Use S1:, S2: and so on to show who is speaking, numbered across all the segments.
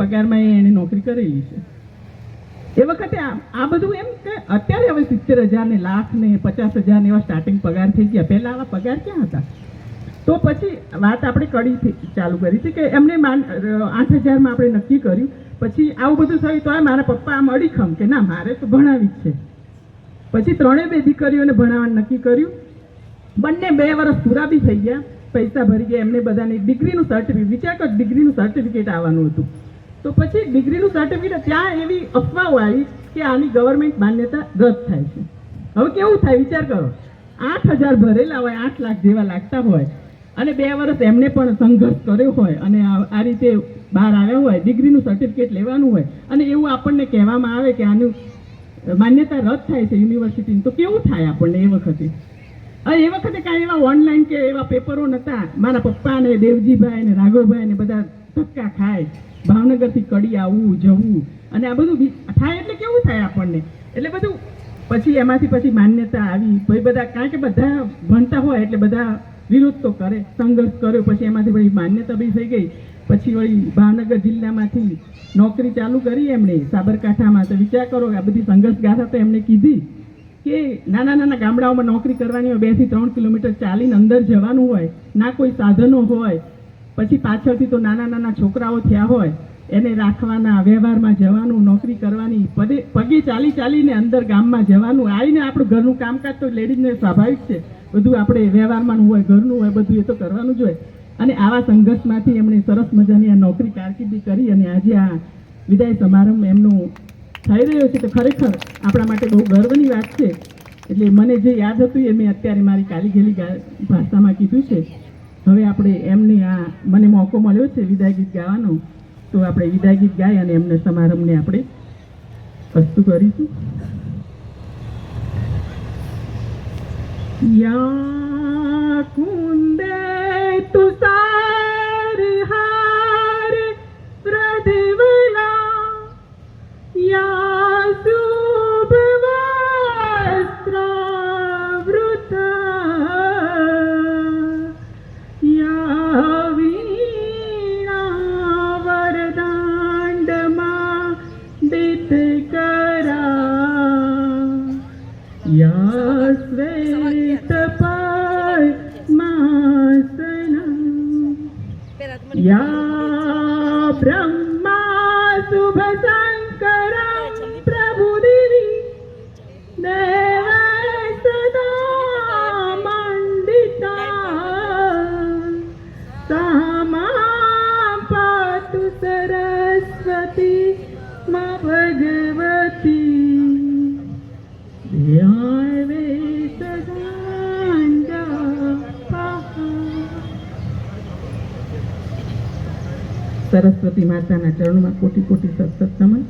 S1: પગારમાં એણે નોકરી કરેલી છે. એ વખતે આ આ બધું એમ કે અત્યારે હવે સિત્તેર હજાર ને લાખ ને પચાસ હજાર ને એવા સ્ટાર્ટિંગ પગાર થઈ ગયા. પહેલા આવા પગાર ક્યાં હતા? તો પછી વાત આપણે કડીથી ચાલુ કરી હતી કે એમને આઠ હજારમાં આપણે નક્કી કર્યું. પછી આવું બધું થયું તો મારા પપ્પા આમ અડીખમ કે ના, મારે તો ભણાવી જ છે. પછી ત્રણેય બે દીકરીઓને ભણાવવાનું નક્કી કર્યું. બંને બે વર્ષ પૂરા બી થઈ ગયા. પૈસા ભરી ગયા. એમને બધાને ડિગ્રીનું સર્ટિફિકેટ વિચાર કર, ડિગ્રીનું સર્ટિફિકેટ આવવાનું હતું. તો પછી ડિગ્રીનું સર્ટિફિકેટ ત્યાં એવી અફવાઓ આવી કે આની ગવર્મેન્ટ માન્યતા રદ થાય છે. હવે કેવું થાય, વિચાર કરો. આઠ હજાર ભરેલા હોય, આઠ લાખ જેવા લાગતા હોય અને બે વર્ષ એમને પણ સંઘર્ષ કર્યો હોય અને આ રીતે બહાર આવ્યા હોય, ડિગ્રીનું સર્ટિફિકેટ લેવાનું હોય અને એવું આપણને કહેવામાં આવે કે આનું માન્યતા રદ થાય છે યુનિવર્સિટીની, તો કેવું થાય આપણને એ વખતે? હવે એ વખતે કાંઈ એવા ઓનલાઈન કે એવા પેપરો નહોતા. મારા પપ્પા ને દેવજીભાઈ ને રાઘવભાઈ ને બધા ધક્કા ખાય. ભાવનગરથી કડી આવવું જવું અને આ બધું થાય એટલે કેવું થાય આપણને? એટલે બધું પછી એમાંથી પછી માન્યતા આવી, પછી બધા કારણ કે બધા ભણતા હોય એટલે બધા વિરોધ તો કરે, સંઘર્ષ કર્યો, પછી એમાંથી પછી માન્યતા બી થઈ ગઈ. પછી વળી ભાવનગર જિલ્લામાંથી નોકરી ચાલુ કરી એમણે, સાબરકાંઠામાં. તો વિચાર કરો આ બધી સંઘર્ષ ગાથા તો એમણે કીધી કે નાના નાના ગામડાઓમાં નોકરી કરવાની હોય બેથી ત્રણ કિલોમીટર ચાલીને અંદર જવાનું હોય, ના કોઈ સાધનો હોય પછી પાછળથી તો નાના નાના છોકરાઓ થયા હોય, એને રાખવાના, વ્યવહારમાં જવાનું, નોકરી કરવાની પદે પગે ચાલી ચાલીને અંદર ગામમાં જવાનું, આવીને આપણું ઘરનું કામકાજ તો લેડીઝને સ્વાભાવિક છે. બધું આપણે વ્યવહારમાં હોય, ઘરનું હોય, બધું એ તો કરવાનું જ હોય. અને આવા સંઘર્ષમાંથી એમણે સરસ મજાની આ નોકરી કારકિર્દી કરી અને આજે આ વિદાય સમારંભ એમનું થઈ રહ્યો છે. તો ખરેખર આપણા માટે બહુ ગર્વની વાત છે. એટલે મને જે યાદ હતું એ મેં અત્યારે મારી કાલીઘેલી ભાષામાં કીધું છે. હવે આપણે એમને આ મને મોકો મળ્યો છે વિદાય ગીત ગાવાનો. તો આપણે વિદાય ગીત ગાઈ અને એમને સમારંભને આપણે વસ્તુ કરીશું. યા द्वैत पाय मासना या ब्रह्म સરસ્વતી માતાના ચરણમાં કોટી કોટી સતસત નમન.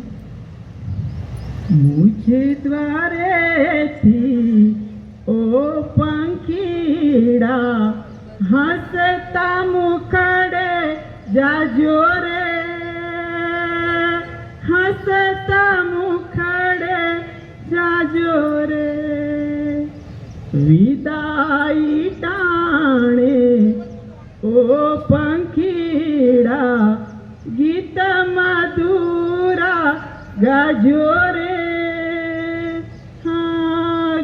S1: મુજે દ્વારેથી ઓ પંખીડા, હસતા મુખડે જાજો રે. હસતા મુખડે જાજો રે. વિદાય મધુરા ગાજો રે હા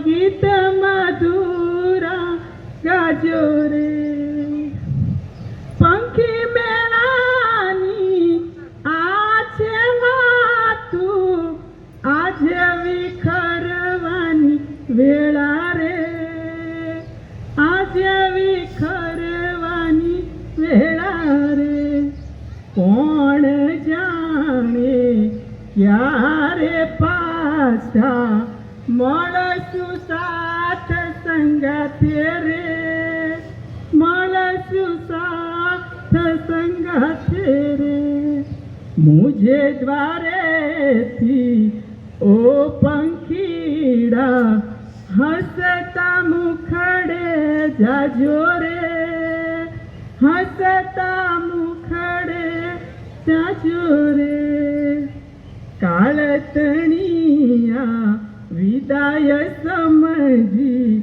S1: સંગાથે રે મુझे દ્વારેથી ઓ પંખીડા, હસતા મુખડે જાજો રે. હસતા મુખડે જાજો રે. કાળતણિયા વિદાય સમજી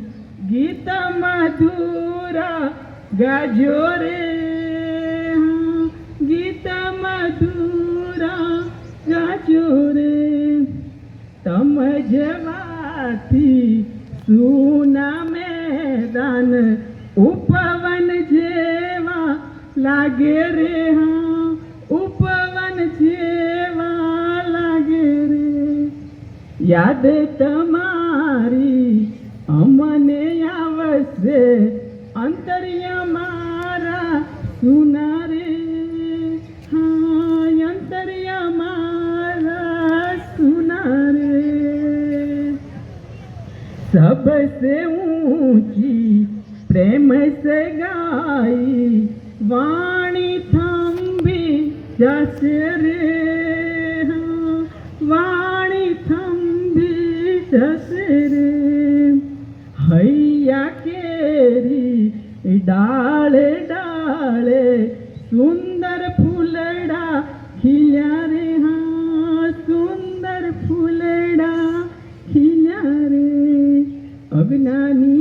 S1: ગીત મધુરા ગાજો રે. જેવાથી સુના મેદાન ઉપવન જેવા લાગે રે, હા, ઉપવન જેવા લાગે રે. યાદ તમારી અમને આવશે અંતરિયા મારા સુના म्हैसे गाई वाणी थांबी जस रे. वाणी थांबी जस रे. हैया केरी डाळे डाळे सुंदर फुलडा खिल्या रे. हा सुंदर फुलडा खिल्या रे. अग्नानी